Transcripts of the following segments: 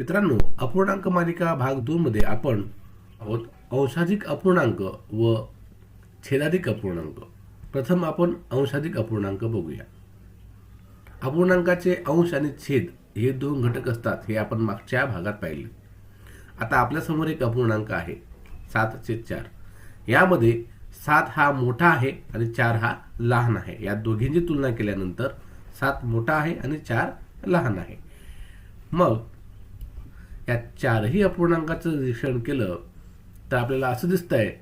मित्रांनो अपूर्णांक मालिका भाग दोन मध्ये आपण आहोत अंशाधिक अपूर्णांक व छेदाधिक अपूर्णांक. प्रथम आपण अंशाधिक अपूर्णांक बघूया. अपूर्णांकाचे अंश आणि छेद हे दोन घटक असतात हे आपण मागच्या भागात पाहिले. आता आपल्यासमोर एक अपूर्णांक आहे सात छेद चार. यामध्ये सात हा मोठा आहे आणि चार हा लहान आहे. या दोघींची तुलना केल्यानंतर सात मोठा आहे आणि चार लहान आहे. मग या चारही अपूर्णांकाचं निरीक्षण केलं तर आपल्याला असं दिसतंय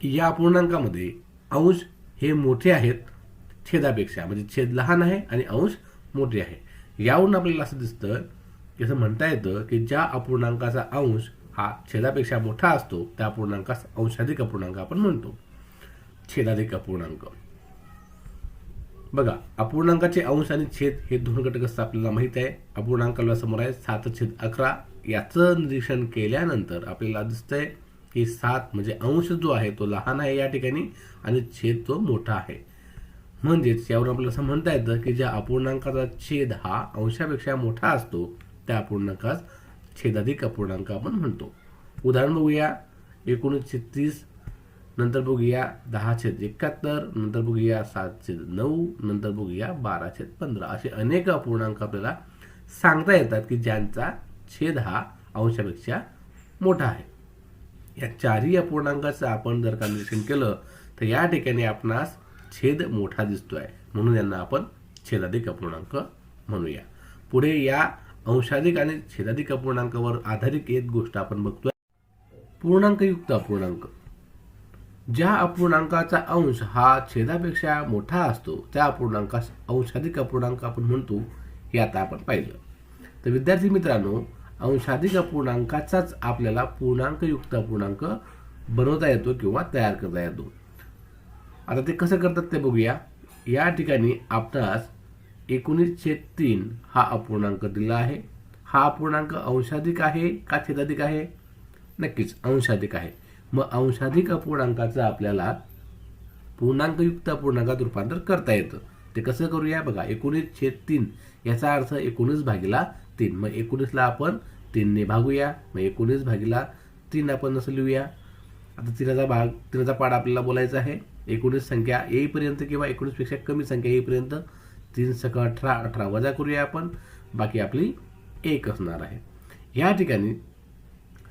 की या अपूर्णांकामध्ये अंश हे मोठे आहेत छेदापेक्षा. म्हणजे छेद लहान आहे आणि अंश मोठे आहे. यावरून आपल्याला असं दिसतं की असं म्हणता येतं की ज्या अपूर्णांकाचा अंश हा छेदापेक्षा मोठा असतो त्या अपूर्णांकास अंशाधिक अपूर्णांक आपण म्हणतो. छेदाधिक अपूर्णांक. बघा अपूर्णांकाचे अंश आणि छेद हे दोन घटक असतात आपल्याला माहीत आहे. अपूर्णांकाला समोर आहे सात छेद अकरा. याचं निरीक्षण केल्यानंतर आपल्याला दिसतंय की सात म्हणजे अंश जो आहे तो लहान आहे या ठिकाणी आणि छेद तो मोठा आहे. म्हणजेच यावरून आपल्याला असं म्हणता येतं की ज्या अपूर्णांकाचा छेद हा अंशापेक्षा मोठा असतो त्या अपूर्णांकास छेदाधिक अपूर्णांक आपण म्हणतो. उदाहरण बघूया. एकोणीसशे तीस नंतर बघूया दहा छेद एकाहत्तर नंतर बघूया सात छेद नऊ नंतर बघूया बारा छेद पंधरा. असे अनेक अपूर्णांक आपल्याला सांगता येतात की ज्यांचा छेद हा अंशापेक्षा मोठा आहे. या चारही अपूर्णांकाचं आपण जर का निरीक्षण केलं तर या ठिकाणी आपणास छेद मोठा दिसतोय. म्हणून यांना आपण छेदाधिक अपूर्णांक म्हणूया. पुढे या अंशाधिक आणि छेदाधिक अपूर्णांकावर आधारित एक गोष्ट आपण बघतोय. पूर्णांकयुक्त अपूर्णांक. ज्या अपूर्णांकाचा अंश हा छेदापेक्षा मोठा असतो त्या अपूर्णांकास अंशाधिक अपूर्णांक आपण म्हणतो हे आता आपण पाहिलं. तर विद्यार्थी मित्रांनो अंशाधिक अपूर्णांकाचाच आपल्याला पूर्णांकयुक्त अपूर्णांक बनवता येतो किंवा तयार करता येतो. आता ते कसं करतात ते बघूया. या ठिकाणी आपणास एकोणीस छेद तीन हा अपूर्णांक दिला आहे. हा अपूर्णांक अंशाधिक आहे का छेदाधिक आहे? नक्कीच अंशाधिक आहे. मग अंशाधिक अपूर्णांकाचं आपल्याला पूर्णांकयुक्त अपूर्णांकात रूपांतर करता येतं. ते कसं करूया? बघा एकोणीस छेद तीन याचा अर्थ एकोणीस भागीला तीन. मग एकोणीसला आपण तीनने भागूया. मग एकोणीस भागीला तीन आपण असं लिहूया. आता तिनाचा भाग तिनाचा पाड आपल्याला बोलायचा आहे. एकोणीस संख्या येईपर्यंत किंवा एकोणीसपेक्षा कमी संख्या येईपर्यंत तीन सका अठरा अठरा वजा करूया आपण. बाकी आपली एक असणार आहे. या ठिकाणी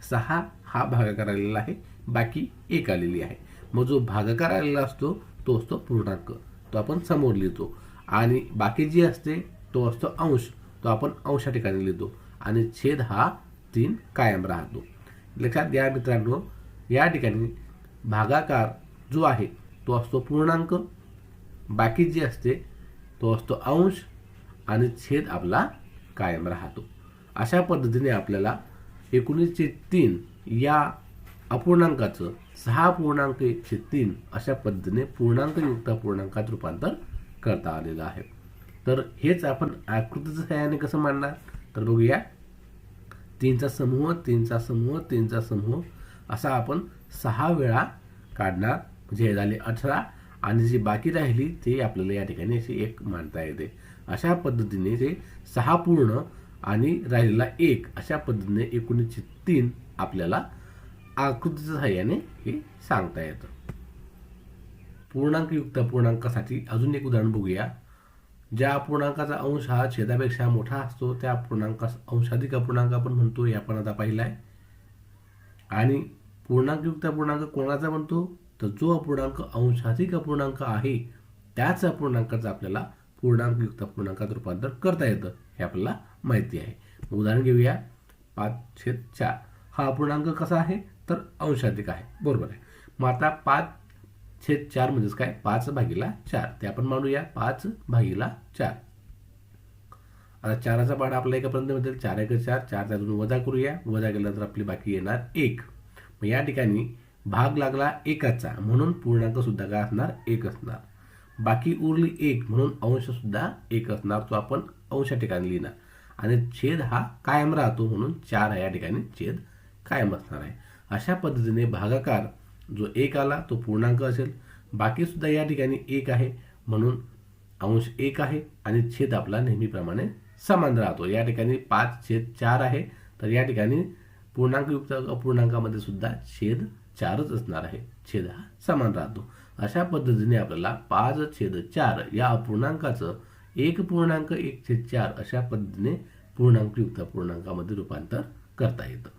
सहा हा भागाकार आलेला आहे. बाकी एक आलेली आहे. मग जो भागाकार आलेला असतो तो असतो पूर्णांक. तो आपण समोर लिहितो. आणि बाकी जी असते तो असतो अंश. तो आपण अंशा ठिकाणी लिहितो. आणि छेद हा तीन कायम राहतो. लक्षात घ्या मित्रांनो या ठिकाणी भागाकार जो आहे तो असतो पूर्णांक. बाकी जी असते तो असतो अंश. आणि छेद आपला कायम राहतो. अशा पद्धतीने आपल्याला एकोणीसशे तीन या अपूर्णांकाचं सहा पूर्णांक एकशे तीन अशा पद्धतीने पूर्णांकयुक्त पूर्णांकात रूपांतर करता आलेलं आहे. तर हेच आपण आकृतीचं सहाय्याने कसं मांडणार? तर बघूया. तीनचा समूह तीनचा समूह तीनचा समूह. असा आपण सहा वेळा काढणार. म्हणजे हे झाले अठरा. आणि जी बाकी राहिली ते आपल्याला या ठिकाणी अशी एक मांडता येते. अशा पद्धतीने ते सहा पूर्ण आणि राहिलेला एक अशा पद्धतीने एकोणीसशे तीन आपल्याला आकृतीच्या सहाय्याने हे सांगता येतं. पूर्णांकयुक्त पूर्णांकासाठी अजून एक उदाहरण बघूया. ज्या अपूर्णांकाचा अंश हा छेदापेक्षा मोठा असतो त्या पूर्णांकास अंशाधिक अपूर्णांक आपण म्हणतो हे आपण आता पाहिलं आहे. आणि पूर्णांकयुक्त अपूर्णांक कोणाचा म्हणतो? तर जो अपूर्णांक अंशाधिक अपूर्णांक आहे त्याच अपूर्णांकाचं आपल्याला पूर्णांकयुक्त अपूर्णांकात रूपांतर करता येतं हे आपल्याला माहिती आहे. उदाहरण घेऊया. पाच छेद चार. हा अपूर्णांक कसा आहे? तर अंशाधिक आहे. बरोबर आहे. मग आता पाच छेद चार म्हणजेच काय? पाच भागीला चार. ते आपण मांडूया पाच भागीला चार. आता चाराचा पाठ आपला एकापर्यंत मिळेल. चार एक चार. चार त्यातून वजा करूया. वजा केल्यानंतर आपली बाकी येणार एक. मग या ठिकाणी भाग लागला एकाचा. म्हणून पूर्णांक सुद्धा काय असणार? एक असणार. बाकी उरली एक म्हणून अंश सुद्धा एक असणार. तो आपण अंशा ठिकाणी लिहिणार. आणि छेद हा कायम राहतो म्हणून चार या ठिकाणी छेद कायम असणार आहे. अशा पद्धतीने भागाकार जो एक आला तो पूर्णांक असेल. बाकी सुद्धा या ठिकाणी एक आहे. म्हणून अंश एक आहे आणि छेद आपला नेहमीप्रमाणे समान राहतो. या ठिकाणी पाच छेद चार आहे. तर या ठिकाणी पूर्णांकयुक्त अपूर्णांकामध्ये सुद्धा छेद चारच असणार आहे. छेद हा समान राहतो. अशा पद्धतीने आपल्याला पाच छेद चार या अपूर्णांकाचं एक पूर्णांक एक छेद चार अशा पद्धतीने पूर्णांकयुक्त पूर्णांकामध्ये रूपांतर करता येतं.